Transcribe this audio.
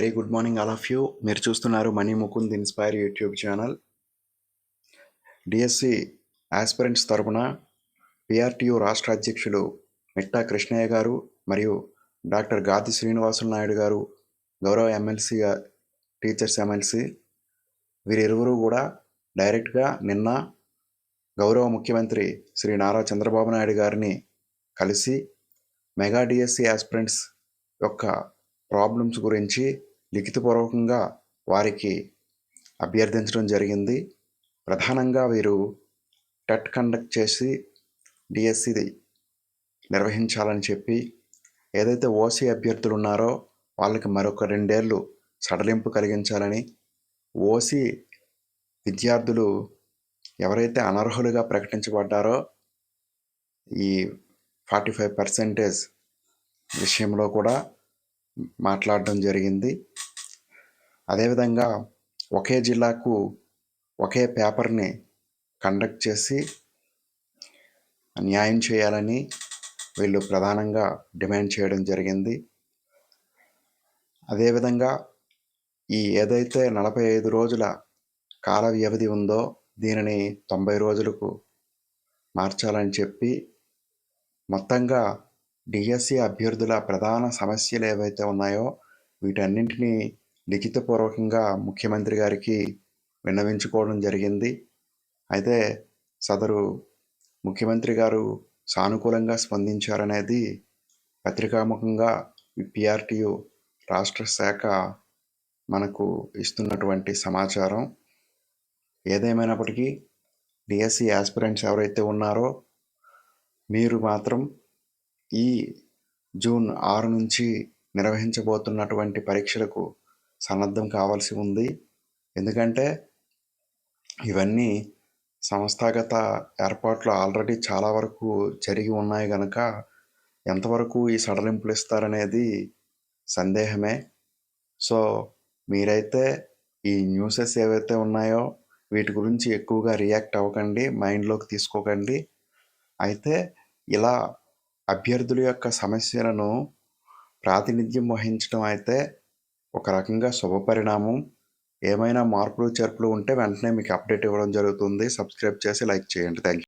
Very good morning all of you. మీరు చూస్తున్నారు Mani Mukund Inspire YouTube channel. DSC aspirants తరపున PRTU రాష్ట్ర అధ్యక్షులు మిట్టా కృష్ణయ్య గారు మరియు డాక్టర్ గాది శ్రీనివాసులు నాయుడు గారు గౌరవ ఎమ్మెల్సీ టీచర్స్ ఎమ్మెల్సీ వీరిరువురు కూడా డైరెక్ట్గా నిన్న గౌరవ ముఖ్యమంత్రి శ్రీ నారా చంద్రబాబు నాయుడు గారిని కలిసి మెగా డిఎస్సి ఆస్పిరెంట్స్ యొక్క ప్రాబ్లమ్స్ గురించి లిఖితపూర్వకంగా వారికి అభ్యర్థించడం జరిగింది. ప్రధానంగా వీరు టెట్ కండక్ట్ చేసి డిఎస్సి నిర్వహించాలని చెప్పి ఏదైతే ఓసీ అభ్యర్థులు ఉన్నారో వాళ్ళకి మరొక రెండేళ్ళు సడలింపు కలిగించాలని ఓసీ విద్యార్థులు ఎవరైతే అనర్హులుగా ప్రకటించబడ్డారో ఈ ఫార్టీ ఫైవ్ పర్సెంటేజ్ విషయంలో కూడా మాట్లాడడం జరిగింది. అదేవిధంగా ఒకే జిల్లాకు ఒకే పేపర్ని కండక్ట్ చేసి న్యాయం చేయాలని వీళ్ళు ప్రధానంగా డిమాండ్ చేయడం జరిగింది. అదేవిధంగా ఈ ఏదైతే నలభై ఐదు రోజుల కాల వ్యవధి ఉందో దీనిని తొంభై రోజులకు మార్చాలని చెప్పి మొత్తంగా డిఎస్సి అభ్యర్థుల ప్రధాన సమస్యలు ఏవైతే ఉన్నాయో వీటన్నింటినీ లిఖితపూర్వకంగా ముఖ్యమంత్రి గారికి విన్నవించుకోవడం జరిగింది. అయితే సదరు ముఖ్యమంత్రి గారు సానుకూలంగా స్పందించారనేది పత్రికాముఖంగా పిఆర్టీయు రాష్ట్ర శాఖ మనకు ఇస్తున్నటువంటి సమాచారం. ఏదేమైనప్పటికీ డిఎస్సి ఆస్పిరెంట్స్ ఎవరైతే ఉన్నారో మీరు మాత్రం ఈ జూన్ ఆరు నుంచి నిర్వహించబోతున్నటువంటి పరీక్షలకు సన్నద్ధం కావాల్సి ఉంది. ఎందుకంటే ఇవన్నీ సంస్థాగత ఏర్పాట్లు ఆల్రెడీ చాలా వరకు జరిగి ఉన్నాయి కనుక ఎంతవరకు ఈ సడలింపులు ఇస్తారనేది సందేహమే. సో మీరైతే ఈ న్యూసెస్ ఏవైతే ఉన్నాయో వీటి గురించి ఎక్కువగా రియాక్ట్ అవ్వకండి మైండ్లోకి తీసుకోకండి. అయితే ఇలా అభ్యర్థుల యొక్క సమస్యలను ప్రాతినిధ్యం వహించడం అయితే ఒక రకంగా శుభపరిణామం ఏమైనా మార్పులు చేర్పులు ఉంటే వెంటనే మీకు అప్డేట్ ఇవ్వడం జరుగుతుంది. సబ్స్క్రైబ్ చేసి లైక్ చేయండి. Thank you